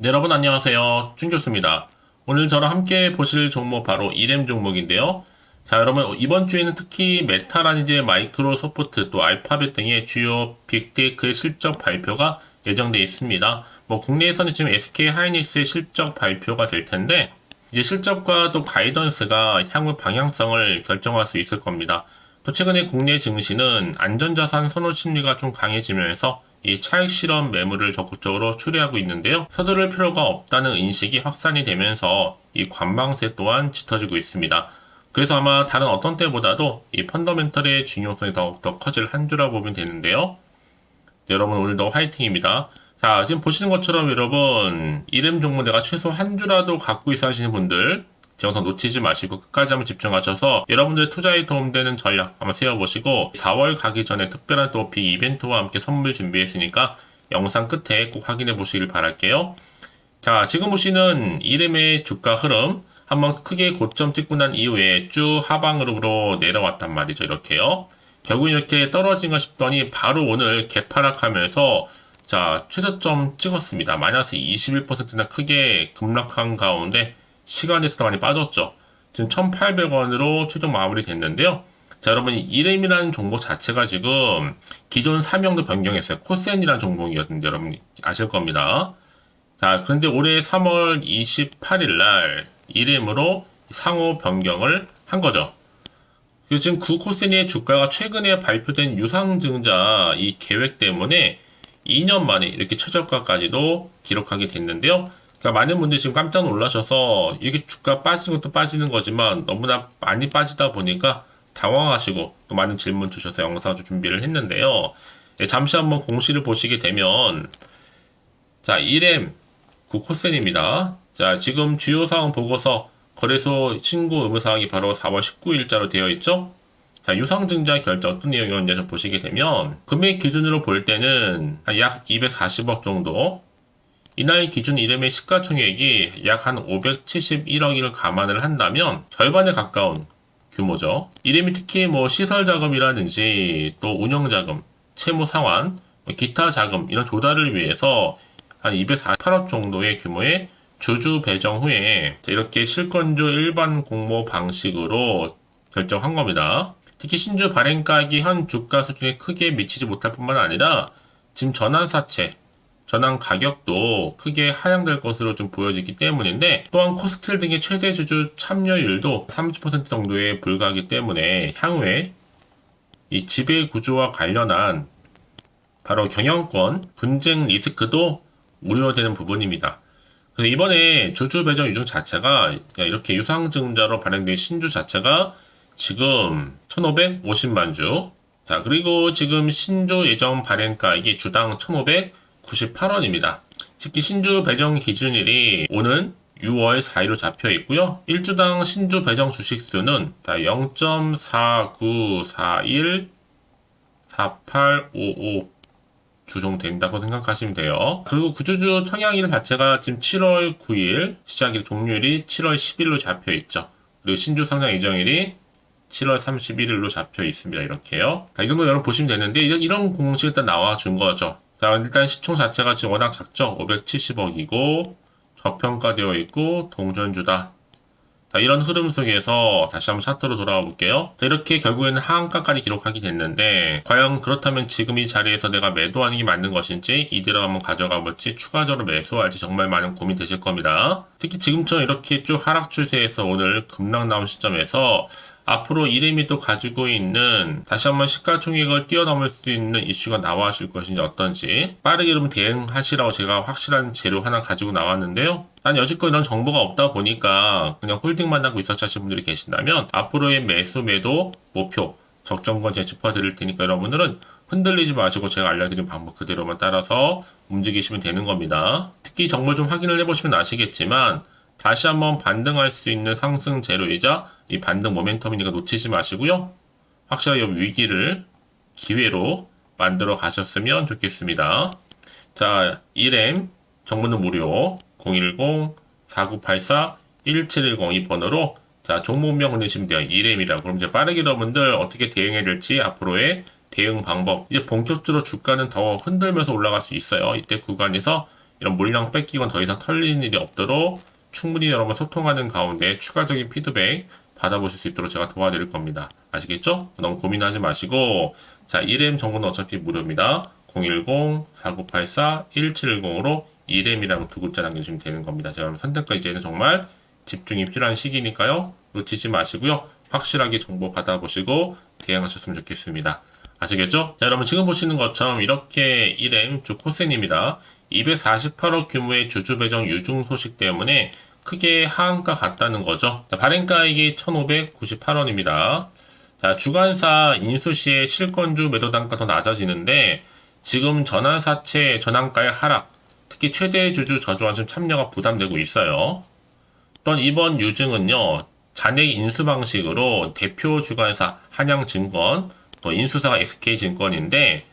네, 여러분 안녕하세요. 쭌교수입니다. 오늘 저랑 함께 보실 종목 바로 이렘 종목인데요. 자, 여러분 이번 주에는 특히 메타라니제 마이크로소프트 또 알파벳 등의 주요 빅테크의 실적 발표가 예정되어 있습니다. 뭐 국내에서는 지금 SK 하이닉스의 실적 발표가 될 텐데 이제 실적과 또 가이던스가 향후 방향성을 결정할 수 있을 겁니다. 또 최근에 국내 증시는 안전자산 선호 심리가 좀 강해지면서 이 차익 실험 매물을 적극적으로 추리하고 있는데요. 서두를 필요가 없다는 인식이 확산이 되면서 이 관망세 또한 짙어지고 있습니다. 그래서 아마 다른 어떤 때보다도 이 펀더멘털의 중요성이 더욱더 커질 한 주라 보면 되는데요. 네, 여러분 오늘도 화이팅입니다. 자, 지금 보시는 것처럼 여러분 이름 종목 내가 최소 한 주라도 갖고 있어 하시는 분들 영상 놓치지 마시고 끝까지 한번 집중하셔서 여러분들의 투자에 도움되는 전략 한번 세워보시고 4월 가기 전에 특별한 또빅 이벤트와 함께 선물 준비했으니까 영상 끝에 꼭 확인해 보시길 바랄게요. 자, 지금 보시는 이름의 주가 흐름 한번 크게 고점 찍고 난 이후에 쭉 하방으로 내려왔단 말이죠. 이렇게요. 결국 이렇게 떨어진가 싶더니 바로 오늘 개파락하면서 자, 최저점 찍었습니다. 마이너스 21%나 크게 급락한 가운데 시간에서도 많이 빠졌죠. 지금 1,800원으로 최종 마무리 됐는데요. 자, 여러분, 이렘이라는 종목 자체가 지금 기존 사명도 변경했어요. 코센이라는 종목이었는데 여러분 아실 겁니다. 자, 그런데 올해 3월 28일 날 이렘으로 상호 변경을 한 거죠. 그리고 지금 구코센의 주가가 최근에 발표된 유상증자 이 계획 때문에 2년 만에 이렇게 최저가까지도 기록하게 됐는데요. 그러니까 많은 분들이 지금 깜짝 놀라셔서 이게 주가 빠지는 것도 빠지는 거지만 너무나 많이 빠지다 보니까 당황하시고 또 많은 질문 주셔서 영상을 좀 준비를 했는데요. 예, 잠시 한번 공시를 보시게 되면 자 1M 구코센입니다. 자 지금 주요 사항 보고서 거래소 신고 의무 사항이 바로 4월 19일자로 되어 있죠. 자, 유상증자 결정 어떤 내용이었는지 좀 보시게 되면 금액 기준으로 볼 때는 한약 240억 정도 이날 기준 이름의 시가총액이 약 한 571억을 감안을 한다면 절반에 가까운 규모죠. 이름이 특히 뭐 시설 자금이라든지 또 운영 자금, 채무 상환, 뭐 기타 자금 이런 조달을 위해서 한 248억 정도의 규모의 주주 배정 후에 이렇게 실권주 일반 공모 방식으로 결정한 겁니다. 특히 신주 발행가액이 현 주가 수준에 크게 미치지 못할 뿐만 아니라 지금 전환사채, 전환 가격도 크게 하향될 것으로 좀 보여지기 때문인데 또한 코스텔 등의 최대 주주 참여율도 30% 정도에 불과하기 때문에 향후에 이 지배 구조와 관련한 바로 경영권 분쟁 리스크도 우려되는 부분입니다. 그래서 이번에 주주 배정 유증 자체가 이렇게 유상증자로 발행된 신주 자체가 지금 1,550만 주. 자, 그리고 지금 신주 예정 발행가액이 주당 1,598원입니다. 특히 신주 배정 기준일이 오는 6월 4일로 잡혀 있고요. 1주당 신주 배정 주식 수는 0.4941 4855 주종된다고 생각하시면 돼요. 그리고 구주주 청약일 자체가 지금 7월 9일, 시작일 종료일이 7월 10일로 잡혀 있죠. 그리고 신주 상장 예정일이 7월 31일로 잡혀 있습니다. 이렇게요. 자, 이 정도 여러분 보시면 되는데, 이런, 공식이 일단 나와준 거죠. 자, 일단 시총 자체가 지금 워낙 작죠? 570억이고, 저평가되어 있고, 동전주다. 자, 이런 흐름 속에서 다시 한번 차트로 돌아가 볼게요. 자, 이렇게 결국에는 하한가까지 기록하게 됐는데, 과연 그렇다면 지금 이 자리에서 내가 매도하는 게 맞는 것인지, 이대로 한번 가져가 볼지, 추가적으로 매수할지 정말 많은 고민 되실 겁니다. 특히 지금처럼 이렇게 쭉 하락 추세에서 오늘 급락 나온 시점에서 앞으로 이름이 또 가지고 있는 다시 한번 시가총액을 뛰어넘을 수 있는 이슈가 나와줄 것인지 어떤지 빠르게 좀 대응하시라고 제가 확실한 재료 하나 가지고 나왔는데요. 난 여지껏 이런 정보가 없다 보니까 그냥 홀딩만 하고 있었지 하시는 분들이 계신다면 앞으로의 매수 매도 목표 적정권 제가 짚어드릴 테니까 여러분들은 흔들리지 마시고 제가 알려드린 방법 그대로만 따라서 움직이시면 되는 겁니다. 특히 정보 좀 확인을 해보시면 아시겠지만 다시 한번 반등할 수 있는 상승 재료이자 이 반등 모멘텀이니까 놓치지 마시고요. 확실하게 위기를 기회로 만들어 가셨으면 좋겠습니다. 자, 1M 정보는 무료 010-4984-1710이 번호로 자, 종목명 보내시면 돼요. 1M이라고. 그럼 이제 빠르게 여러분들 어떻게 대응해야 될지 앞으로의 대응 방법. 이제 본격적으로 주가는 더 흔들면서 올라갈 수 있어요. 이때 구간에서 이런 물량 뺏기건 더 이상 털리는 일이 없도록 충분히 여러분 소통하는 가운데 추가적인 피드백 받아보실 수 있도록 제가 도와드릴 겁니다. 아시겠죠? 너무 고민하지 마시고 자 1M 정보는 어차피 무료입니다. 010-4984-1710으로 1M이라고 두 글자 남겨주시면 되는 겁니다. 제가 선택과 이제는 정말 집중이 필요한 시기니까요. 놓치지 마시고요. 확실하게 정보 받아보시고 대응하셨으면 좋겠습니다. 아시겠죠? 자, 여러분 지금 보시는 것처럼 이렇게 1M 주 코센입니다. 248억 규모의 주주 배정 유중 소식 때문에 크게 하한가 같다는 거죠. 자, 발행가액이 1,598원입니다. 자, 주간사 인수 시에 실권주 매도 단가 더 낮아지는데 지금 전환사채 전환가의 하락, 특히 최대 주주 저조한심 참여가 부담되고 있어요. 또한 이번 유증은요, 잔액 인수 방식으로 대표 주관사 한양증권, 또 인수사가 SK증권인데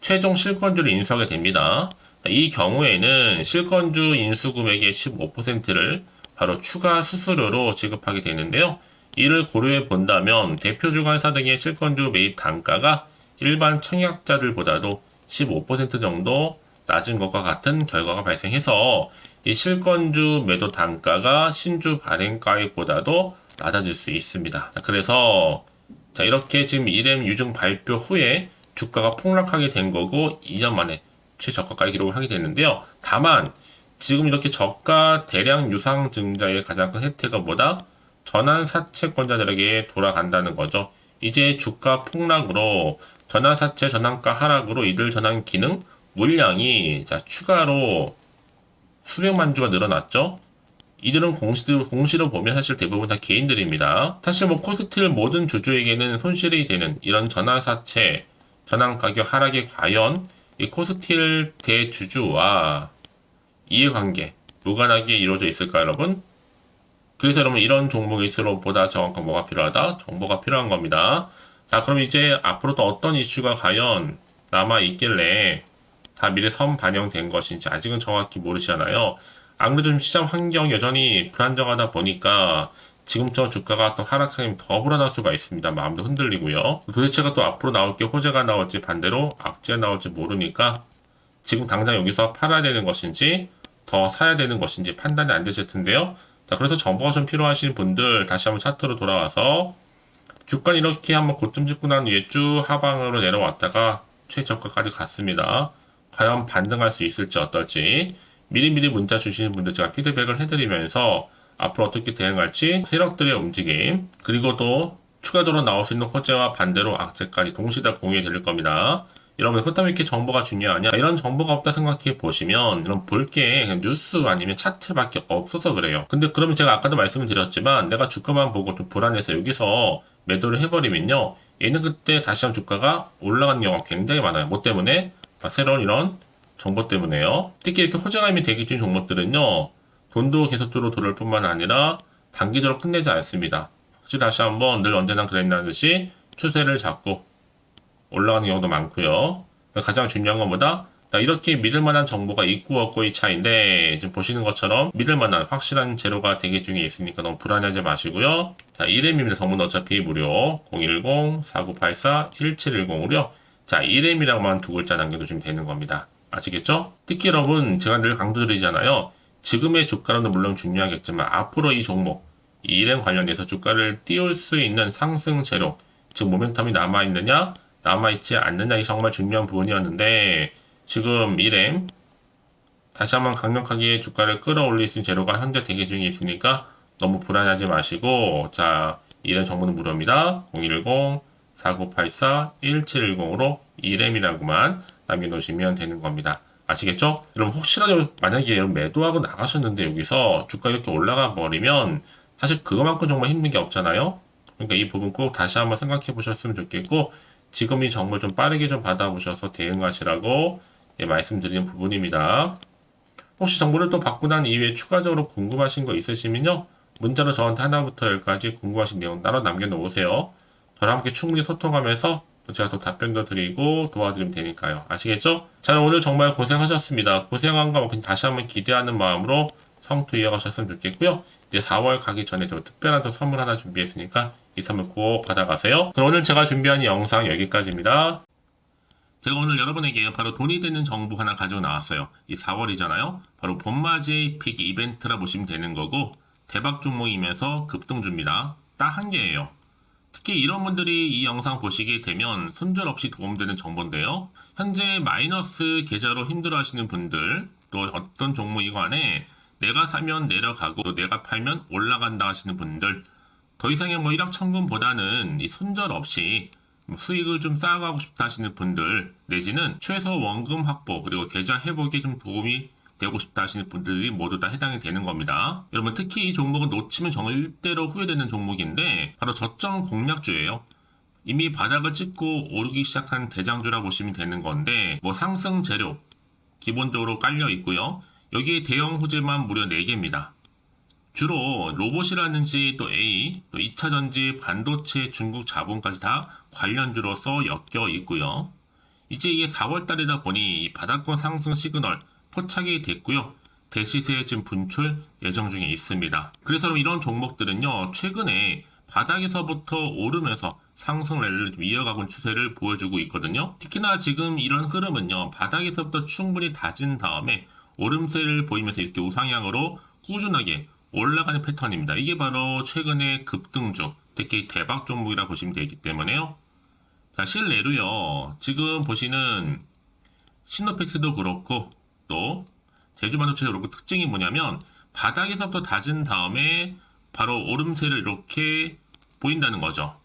최종 실권주를 인수하게 됩니다. 이 경우에는 실권주 인수 금액의 15%를 바로 추가 수수료로 지급하게 되는데요. 이를 고려해 본다면 대표 주관사 등의 실권주 매입 단가가 일반 청약자들보다도 15% 정도 낮은 것과 같은 결과가 발생해서 이 실권주 매도 단가가 신주 발행가액보다도 낮아질 수 있습니다. 그래서 자 이렇게 지금 1M 유증 발표 후에 주가가 폭락하게 된 거고 2년 만에 최저가까지 기록을 하게 됐는데요. 다만 지금 이렇게 저가 대량 유상 증자의 가장 큰 혜택은 뭐다? 전환 사채권자들에게 돌아간다는 거죠. 이제 주가 폭락으로 전환 사채 전환가 하락으로 이들 전환 기능 물량이 자 추가로 수백만 주가 늘어났죠. 이들은 공시로, 공시로 보면 사실 대부분 다 개인들입니다. 사실 뭐 코스틸 모든 주주에게는 손실이 되는 이런 전환사채, 전환가격 하락이 과연 이 코스틸 대주주와 이해관계, 무관하게 이루어져 있을까 여러분? 그래서 여러분 이런 종목일수록 보다 정확한 뭐가 필요하다? 정보가 필요한 겁니다. 자 그럼 이제 앞으로 또 어떤 이슈가 과연 남아 있길래 다 미래 선 반영된 것인지 아직은 정확히 모르시잖아요. 안 그래도 좀 시장 환경이 여전히 불안정하다 보니까 지금처럼 주가가 또 하락하면 더 불안할 수가 있습니다. 마음도 흔들리고요. 도대체가 또 앞으로 나올 게 호재가 나올지 반대로 악재가 나올지 모르니까 지금 당장 여기서 팔아야 되는 것인지 더 사야 되는 것인지 판단이 안 되실 텐데요. 자, 그래서 정보가 좀 필요하신 분들 다시 한번 차트로 돌아와서 주가 이렇게 한번 고점 찍고 난 뒤에 쭉 하방으로 내려왔다가 최저가까지 갔습니다. 과연 반등할 수 있을지 어떨지 미리미리 문자 주시는 분들 제가 피드백을 해드리면서 앞으로 어떻게 대응할지 세력들의 움직임 그리고 또 추가적으로 나올 수 있는 호재와 반대로 악재까지 동시에 다 공유해 드릴 겁니다. 여러분 그렇다면 이렇게 정보가 중요하냐? 이런 정보가 없다 생각해 보시면 이런 볼게 뉴스 아니면 차트밖에 없어서 그래요. 근데 그러면 제가 아까도 말씀을 드렸지만 내가 주가만 보고 좀 불안해서 여기서 매도를 해버리면요. 얘는 그때 다시 한번 주가가 올라가는 경우가 굉장히 많아요. 뭐 때문에? 새로운 이런 정보 때문에요. 특히 이렇게 호재감이 대기 중인 종목들은요. 돈도 계속적으로 들어올 뿐만 아니라 단기적으로 끝내지 않습니다. 혹시 다시 한번 늘 언제나 그랬다는 듯이 추세를 잡고 올라가는 경우도 많고요. 가장 중요한 건 뭐다? 이렇게 믿을 만한 정보가 있고 없고의 차이인데 지금 보시는 것처럼 믿을 만한 확실한 재료가 대기 중에 있으니까 너무 불안해하지 마시고요. 자, 1M입니다. 정보는 어차피 무료 010-4984-1710으로요. 자, 1M이라고만 두 글자 남겨두시면 되는 겁니다. 아시겠죠? 특히 여러분 제가 늘 강조드리잖아요. 지금의 주가는 물론 중요하겠지만 앞으로 이 종목 이 1M 관련해서 주가를 띄울 수 있는 상승 재료 즉 모멘텀이 남아 있느냐 남아있지 않느냐 이 정말 중요한 부분이었는데 지금 1M 다시 한번 강력하게 주가를 끌어올릴 수 있는 재료가 현재 대기 중에 있으니까 너무 불안하지 마시고 자 1M 정보는 무료입니다. 010-4984-1710으로 1M이라고만 남겨놓으시면 되는 겁니다. 아시겠죠? 여러분 혹시라도 만약에 여러분 매도하고 나가셨는데 여기서 주가 이렇게 올라가 버리면 사실 그거만큼 정말 힘든 게 없잖아요. 그러니까 이 부분 꼭 다시 한번 생각해 보셨으면 좋겠고 지금 이 정보를 좀 빠르게 좀 받아보셔서 대응하시라고 예, 말씀드리는 부분입니다. 혹시 정보를 또 받고 난 이후에 추가적으로 궁금하신 거 있으시면요. 문자로 저한테 하나부터 열까지 궁금하신 내용 따로 남겨놓으세요. 저랑 함께 충분히 소통하면서 제가 또 답변도 드리고 도와드리면 되니까요. 아시겠죠? 자, 오늘 정말 고생하셨습니다. 고생한 거 다시 한번 기대하는 마음으로 성투 이어가셨으면 좋겠고요. 이제 4월 가기 전에 좀 특별한 또 선물 하나 준비했으니까 이 선물 꼭 받아가세요. 그럼 오늘 제가 준비한 영상 여기까지입니다. 제가 오늘 여러분에게 바로 돈이 되는 정보 하나 가지고 나왔어요. 이 4월이잖아요. 바로 봄맞이 픽 이벤트라 보시면 되는 거고 대박 종목이면서 급등주입니다. 딱 한 개예요. 특히 이런 분들이 이 영상 보시게 되면 손절 없이 도움되는 정보인데요. 현재 마이너스 계좌로 힘들어 하시는 분들, 또 어떤 종목이 간에 내가 사면 내려가고 또 내가 팔면 올라간다 하시는 분들, 더 이상의 뭐 일확천금보다는 이 손절 없이 뭐 수익을 좀 쌓아가고 싶다 하시는 분들, 내지는 최소 원금 확보, 그리고 계좌 회복에 좀 도움이 되고 싶다 하시는 분들이 모두 다 해당이 되는 겁니다. 여러분 특히 이 종목은 놓치면 절대로 후회되는 종목인데 바로 저점 공략주예요. 이미 바닥을 찍고 오르기 시작한 대장주라 보시면 되는 건데 뭐 상승 재료 기본적으로 깔려 있고요. 여기에 대형 호재만 무려 4개입니다. 주로 로봇이라든지 또 A, 또 2차 전지, 반도체, 중국 자본까지 다 관련주로서 엮여 있고요. 이제 이게 4월 달이다 보니 이 바닥권 상승 시그널 포착이 됐고요. 대시세 지금 분출 예정 중에 있습니다. 그래서 이런 종목들은요, 최근에 바닥에서부터 오르면서 상승 랠리를 좀 이어가고 추세를 보여주고 있거든요. 특히나 지금 이런 흐름은요, 바닥에서부터 충분히 다진 다음에 오름세를 보이면서 이렇게 우상향으로 꾸준하게 올라가는 패턴입니다. 이게 바로 최근의 급등주, 특히 대박 종목이라 보시면 되기 때문에요. 자, 실내로요, 지금 보시는 시노펙스도 그렇고, 또 제주반도체도 그렇고 특징이 뭐냐면 바닥에서부터 다진 다음에 바로 오름세를 이렇게 보인다는 거죠.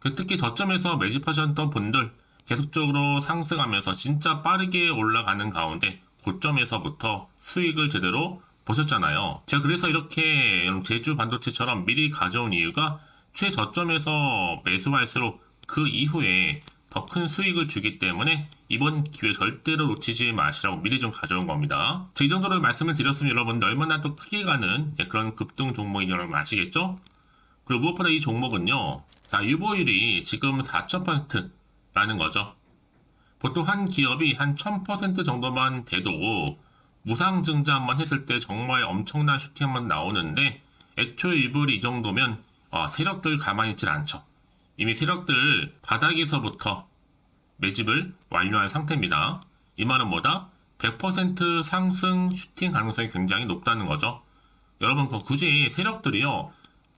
그 특히 저점에서 매집하셨던 분들 계속적으로 상승하면서 진짜 빠르게 올라가는 가운데 고점에서부터 수익을 제대로 보셨잖아요. 제가 그래서 이렇게 제주 반도체처럼 미리 가져온 이유가 최저점에서 매수할수록 그 이후에 더 큰 수익을 주기 때문에 이번 기회 절대로 놓치지 마시라고 미리 좀 가져온 겁니다. 자, 이 정도로 말씀을 드렸으면 여러분들 얼마나 또 크게 가는 예, 그런 급등 종목인 여러분 아시겠죠? 그리고 무엇보다 이 종목은요. 자, 유보율이 지금 4,000%라는 거죠. 보통 한 기업이 한 1000% 정도만 돼도 무상 증자 한번 했을 때 정말 엄청난 슈팅 한번 나오는데 애초에 유보율이 이 정도면 어, 세력들 가만히 있질 않죠. 이미 세력들 바닥에서부터 매집을 완료한 상태입니다. 이 말은 뭐다? 100% 상승 슈팅 가능성이 굉장히 높다는 거죠. 여러분, 그 굳이 세력들이요,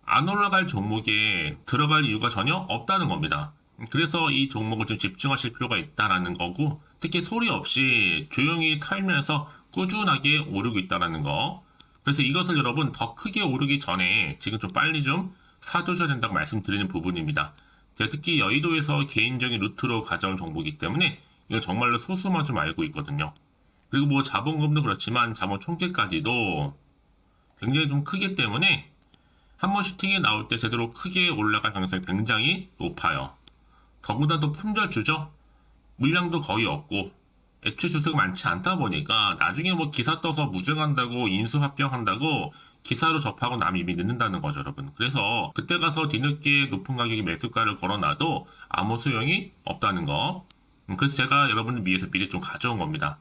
안 올라갈 종목에 들어갈 이유가 전혀 없다는 겁니다. 그래서 이 종목을 좀 집중하실 필요가 있다라는 거고, 특히 소리 없이 조용히 탈면서 꾸준하게 오르고 있다라는 거. 그래서 이것을 여러분 더 크게 오르기 전에 지금 좀 빨리 좀 사두셔야 된다고 말씀드리는 부분입니다. 제가 특히 여의도에서 개인적인 루트로 가져온 정보이기 때문에 이건 정말로 소수만 좀 알고 있거든요. 그리고 뭐 자본금도 그렇지만 자본 총계까지도 굉장히 좀 크기 때문에 한 번 슈팅이 나올 때 제대로 크게 올라갈 가능성이 굉장히 높아요. 더구나 또 품절주죠. 물량도 거의 없고 애초에 주수가 많지 않다 보니까 나중에 뭐 기사 떠서 무증한다고 인수 합병한다고 기사로 접하고 남이 이미 늦는다는 거죠, 여러분. 그래서 그때 가서 뒤늦게 높은 가격의 매수가를 걸어놔도 아무 소용이 없다는 거. 음, 그래서 제가 여러분을 위해서 미리 좀 가져온 겁니다.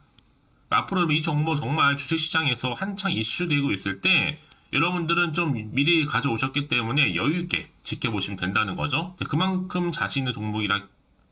앞으로 이 정보 정말 주식시장에서 한창 이슈되고 있을 때 여러분들은 좀 미리 가져오셨기 때문에 여유있게 지켜보시면 된다는 거죠. 그만큼 자신 있는 종목이라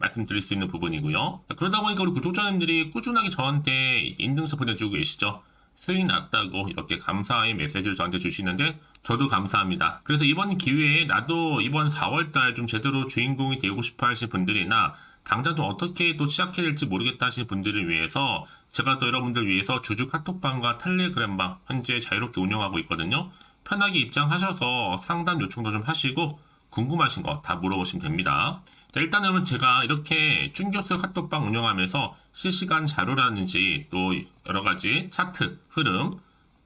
말씀드릴 수 있는 부분이고요. 그러다 보니까 우리 구독자님들이 꾸준하게 저한테 인증서 보내주고 계시죠. 수익 났다고 이렇게 감사의 메시지를 저한테 주시는데 저도 감사합니다. 그래서 이번 기회에 나도 이번 4월달 좀 제대로 주인공이 되고 싶어 하시는 분들이나 당장 좀 어떻게 또 시작해야 될지 모르겠다 하시는 분들을 위해서 제가 또 여러분들 위해서 주주 카톡방과 텔레그램방 현재 자유롭게 운영하고 있거든요. 편하게 입장하셔서 상담 요청도 좀 하시고 궁금하신 거 다 물어보시면 됩니다. 자, 일단은 제가 이렇게 쭝교수 카톡방 운영하면서 실시간 자료라든지 또 여러 가지 차트, 흐름,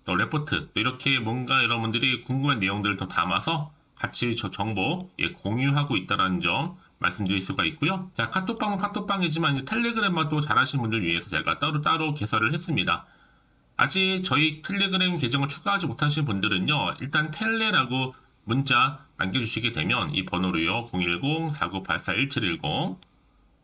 또 레포트, 또 이렇게 뭔가 여러분들이 궁금한 내용들을 더 담아서 같이 저 정보 예, 공유하고 있다는 점 말씀드릴 수가 있고요. 자, 카톡방은 카톡방이지만 텔레그램만 또 잘하시는 분들 위해서 제가 따로 따로 개설을 했습니다. 아직 저희 텔레그램 계정을 추가하지 못하신 분들은요, 일단 텔레라고 문자 남겨주시게 되면 이 번호로요, 010-4984-1710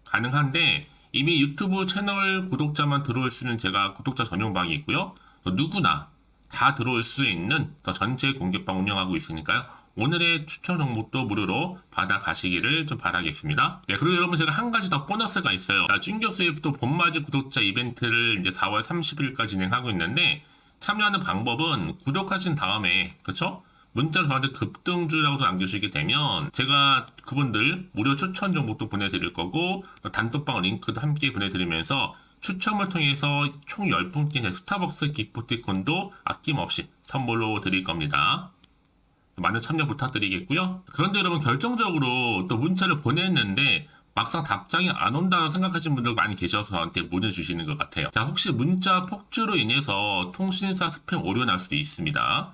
가능한데 이미 유튜브 채널 구독자만 들어올 수 있는 제가 구독자 전용 방이 있고요. 또 누구나 다 들어올 수 있는 더 전체 공개방 운영하고 있으니까요. 오늘의 추천 종목도 무료로 받아가시기를 좀 바라겠습니다. 네, 그리고 여러분 제가 한 가지 더 보너스가 있어요. 자, 찐교수의 또 봄맞이 구독자 이벤트를 이제 4월 30일까지 진행하고 있는데 참여하는 방법은 구독하신 다음에 그쵸? 문자로 저한테 급등주라고 남겨주시게 되면 제가 그분들 무료 추천 정보도 보내드릴 거고 단톡방 링크도 함께 보내드리면서 추첨을 통해서 총 10분께 스타벅스 기프티콘도 아낌없이 선물로 드릴 겁니다. 많은 참여 부탁드리겠고요. 그런데 여러분 결정적으로 또 문자를 보냈는데 막상 답장이 안 온다고 생각하시는 분들 많이 계셔서 저한테 보내주시는 것 같아요. 자, 혹시 문자 폭주로 인해서 통신사 스팸 오류 날 수도 있습니다.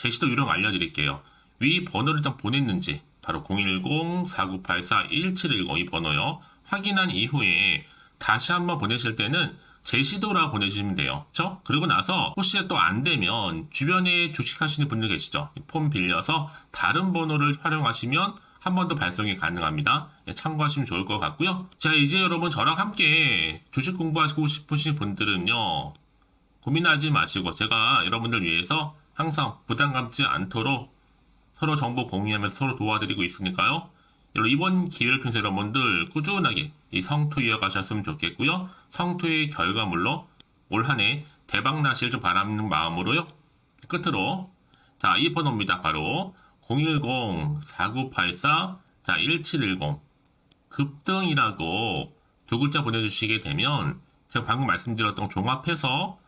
제시도 요령 알려드릴게요. 위 번호를 일단 보냈는지 바로 010-4984-1710 이 번호요. 확인한 이후에 다시 한번 보내실 때는 제시도라 보내주시면 돼요. 그쵸? 그리고 나서 혹시 또 안 되면 주변에 주식하시는 분들 계시죠? 폼 빌려서 다른 번호를 활용하시면 한 번 더 발송이 가능합니다. 예, 참고하시면 좋을 것 같고요. 자, 이제 여러분 저랑 함께 주식 공부하시고 싶으신 분들은요. 고민하지 마시고 제가 여러분들 위해서 항상 부담 갖지 않도록 서로 정보 공유하면서 서로 도와드리고 있으니까요. 여러분 이번 기회를 통해서 여러분들 꾸준하게 이 성투 이어가셨으면 좋겠고요. 성투의 결과물로 올 한 해 대박 나실 좀 바라는 마음으로요. 끝으로 자, 이 번호입니다. 바로 010-4984 자, 1710 급등이라고 두 글자 보내주시게 되면 제가 방금 말씀드렸던 종합해서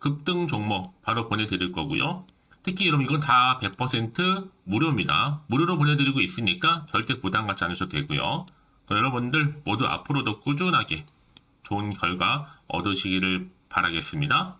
급등 종목 바로 보내드릴 거고요. 특히 여러분 이건 다 100% 무료입니다. 무료로 보내드리고 있으니까 절대 부담 갖지 않으셔도 되고요. 여러분들 모두 앞으로도 꾸준하게 좋은 결과 얻으시기를 바라겠습니다.